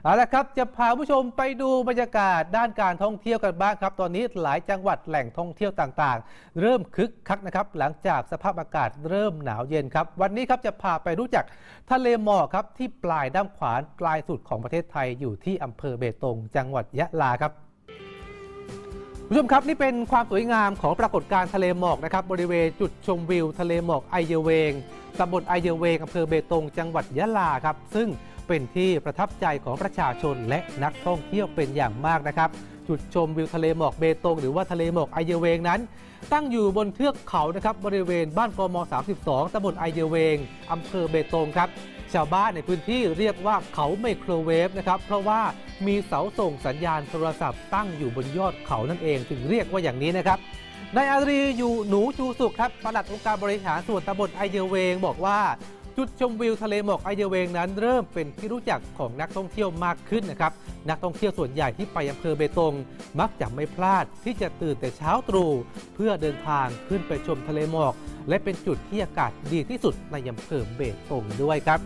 เอาละครับจะพาผู้ชมไปดูบรรยากาศด้านการท่องเที่ยวกันบ้างครับ ตอนนี้หลายจังหวัดแหล่งท่องเที่ยวต่างๆ เริ่มคึกคักนะครับ หลังจากสภาพอากาศเริ่มหนาวเย็นครับ วันนี้ครับจะพาไปรู้จักทะเลหมอกครับที่ปลายด้ามขวานปลายสุดของประเทศไทยอยู่ที่อำเภอเบตง จังหวัดยะลาครับผู้ชมครับนี่เป็นความสวยงามของปรากฏการณ์ทะเลหมอกนะครับบริเวณจุดชมวิว ทะเลหมอกไอเยเวงตำบลไอเยเวงอำเภอเบตง จังหวัดยะลาครับ ซึ่ง เป็นที่ประทับใจของประชาชนและนักท่องเที่ยวเป็นอย่างมากนะครับ จุดชมวิวทะเลหมอกเบตง หรือว่าทะเลหมอกไอเยเวงนั้น ตั้งอยู่บนเทือกเขานะครับบริเวณบ้านกม 32ตำบลไอเยเวงอำเภอเบตงครับชาวบ้านในพื้นที่เรียกว่าเขาไมโครเวฟนะครับ เพราะว่ามีเสาส่งสัญญาณโทรศัพท์ตั้งอยู่บนยอดเขานั่นเองถึงเรียกว่าอย่างนี้นะครับนายอารีอยู่หนูชูสุขครับปลัดองค์การบริหารส่วนตำบลไอเยเวง บอกว่า จุดชมวิวทะเลหมอกไอเยเวงนั้นเริ่มเป็นที่รู้จักของนักท่องเที่ยวมากขึ้นนะครับนักท่องเที่ยวส่วนใหญ่ที่ไปอำเภอเบตง มักจะไม่พลาดที่จะตื่นแต่เช้าตรู่เพื่อเดินทางขึ้นไปชมทะเลหมอก และเป็นจุดที่อากาศดีที่สุดในอำเภอเบตงด้วยครับ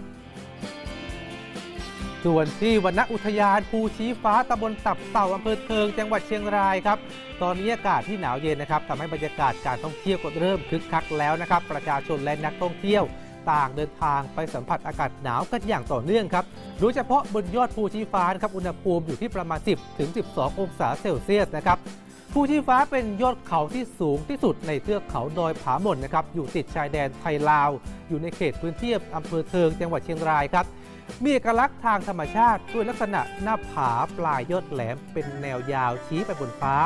ส่วนที่วนอุทยานภูชี้ฟ้าตำบลตับเต่าอำเภอเทิงจังหวัดเชียงรายครับตอนนี้อากาศที่หนาวเย็นนะครับทำให้บรรยากาศการท่องเที่ยวก็เริ่มคึกคักแล้วนะครับ ประชาชนและนักท่องเที่ยว ต่างเดินทางไปสัมผัสอากาศหนาวกันอย่างต่อเนื่องครับ โดยเฉพาะบนยอดภูชีฟ้านะครับอุณหภูมิอยู่ที่ประมาณ 10 ถึง 12 องศาเซลเซียสนะครับภูชีฟ้าเป็นยอดเขาที่สูงที่สุดในเทือกเขาดอยผาหม่นนะครับอยู่ติดชายแดนไทยลาว อยู่ในเขตพื้นที่อำเภอเทิงจังหวัดเชียงรายครับ มีเอกลักษณ์ทางธรรมชาติด้วยลักษณะหน้าผาปลายยอดแหลมเป็นแนวยาวชี้ไปบนฟ้า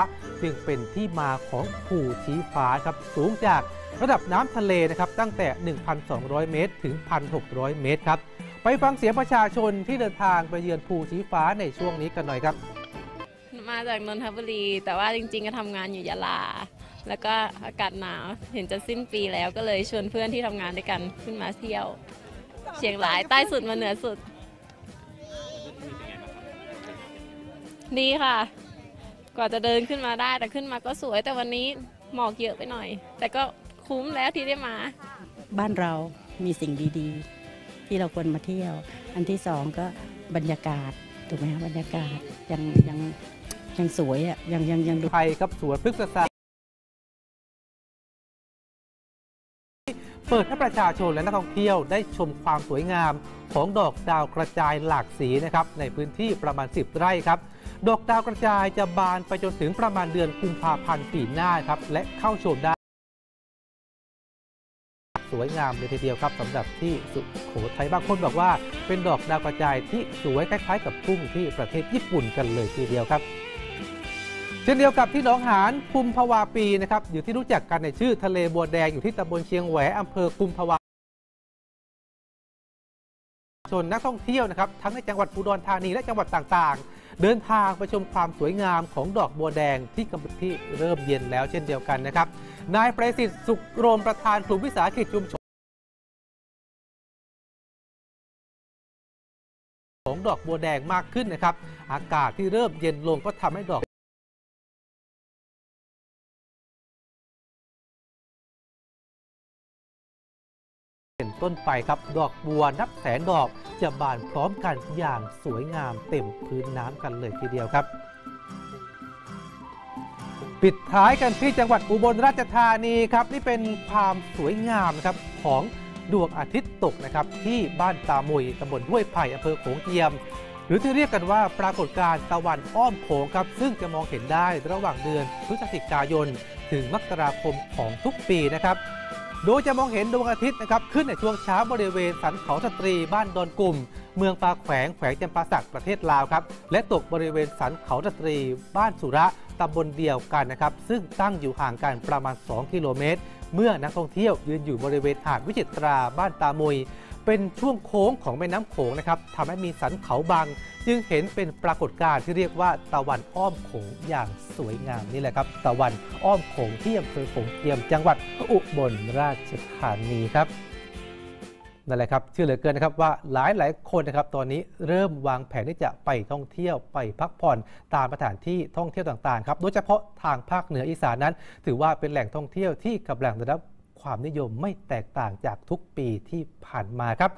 จึงเป็นที่มาของภูชี้ฟ้าครับสูงจากระดับน้ำทะเลนะครับตั้งแต่ 1,200 เมตร ถึง 1,600 เมตรครับ ไปฟังเสียงประชาชนที่เดินทางไปเยือนภูชี้ฟ้าในช่วงนี้กันหน่อยครับ มาจากนนทบุรี แต่ว่าจริงๆ ก็ทำงานอยู่ยะลา แล้วก็อากาศหนาวเห็นจะสิ้นปีแล้วก็เลยชวนเพื่อนที่ทำงานด้วยกันขึ้นมาเที่ยว เชียงรายใต้สุดมาเหนือสุด ดีค่ะ กว่าจะเดินขึ้นมาได้แต่ขึ้นมาก็สวย แต่วันนี้หมอกเยอะไปหน่อย แต่ก็คุ้มแล้วที่ได้มา บ้านเรามีสิ่งดีๆ ที่เราควรมาเที่ยว อันที่สองก็บรรยากาศถูกไหมคะบรรยากาศยังยังยังสวยอะยังยังยังดู ไทยครับสวนพฤกษศาสตร์ เปิดให้ประชาชนและนักท่องเที่ยวได้ชมความสวยงามของดอกดาวกระจายหลากสีนะครับในพื้นที่ประมาณ 10 ไร่ครับ ดอกดาวกระจายจะบานไปจนถึงประมาณเดือนกุมภาพันธ์ปีหน้าครับและเข้าชมได้ สวยงามเลยทีเดียวครับสำหรับที่สุโขทัยบางคนบอกว่า เป็นดอกดาวกระจายที่สวยคล้ายๆ กับทุ่งที่ประเทศญี่ปุ่นกันเลยทีเดียวครับ ช่นเดียวกับที่หนองหานคุมภาวาปีนะครับอยู่ที่รู้จักกันในชื่อทะเลบัวแดงอยู่ที่ตำบลเชียงแหวอำเภอคุมภาวาชนนักท่องเที่ยวนะครับทั้งในจังหวัดอุดรธานีและจังหวัดต่างๆ เดินทางไปชมความสวยงามของดอกบัวแดงที่กำลังที่เริ่มเย็นแล้วเช่นเดียวกันนะครับนายประสิทธิ์สุขโรมประธานกลุ่มวิสาหกิจชุมชนของดอกบัวแดงมากขึ้นนะครับ อากาศที่เริ่มเย็นลงก็ทำให้ดอก ต้นไปครับ ดอกบัวนับแสนดอกจะบานพร้อมกันอย่างสวยงามเต็มพื้นน้ำกันเลยทีเดียวครับ ปิดท้ายกันที่จังหวัดอุบลราชธานีครับ นี่เป็นความสวยงามนะครับของดวงอาทิตย์ตกนะครับ ที่บ้านตามุยตำบลห้วยไผ่อำเภอโขงเจียม หรือที่เรียกกันว่าปรากฏการณ์ตะวันอ้อมโขงครับ ซึ่งจะมองเห็นได้ระหว่างเดือนพฤศจิกายน ถึงมกราคมของทุกปีนะครับ โดยจะมองเห็นดวงอาทิตย์นะครับขึ้นในช่วงเช้าบริเวณสันเขาสตรีบ้านดอนกลุ่ม เมืองปาแขวงแขวงจำปาสักประเทศลาวครับและตกบริเวณสันเขาสตรีบ้านสุระตำบลเดียวกันนะครับซึ่งตั้งอยู่ห่างกันประมาณ 2 กิโลเมตร เมื่อนักท่องเที่ยวยืนอยู่บริเวณหาดวิจิตราบ้านตามุย เป็นช่วงโค้งของแม่น้ำโขงนะครับทำให้มีสันเขาบาง จึงเห็นเป็นปรากฏการณ์ที่เรียกว่าตะวันอ้อมโขงอย่างสวยงามนี่แหละครับ ตะวันอ้อมโขงที่อำเภอโขงเจียมจังหวัดอุบลราชธานีครับนั่นแหละครับเชื่อเหลือเกินนะครับว่าหลายหลายคนนะครับตอนนี้เริ่มวางแผนที่จะไปท่องเที่ยวไปพักผ่อนตามสถานที่ท่องเที่ยวต่างๆครับโดยเฉพาะทางภาคเหนืออีสานนั้น ถือว่าเป็นแหล่งท่องเที่ยวที่กำลังได้รับ ความนิยมไม่แตกต่างจากทุกปีที่ผ่านมาครับ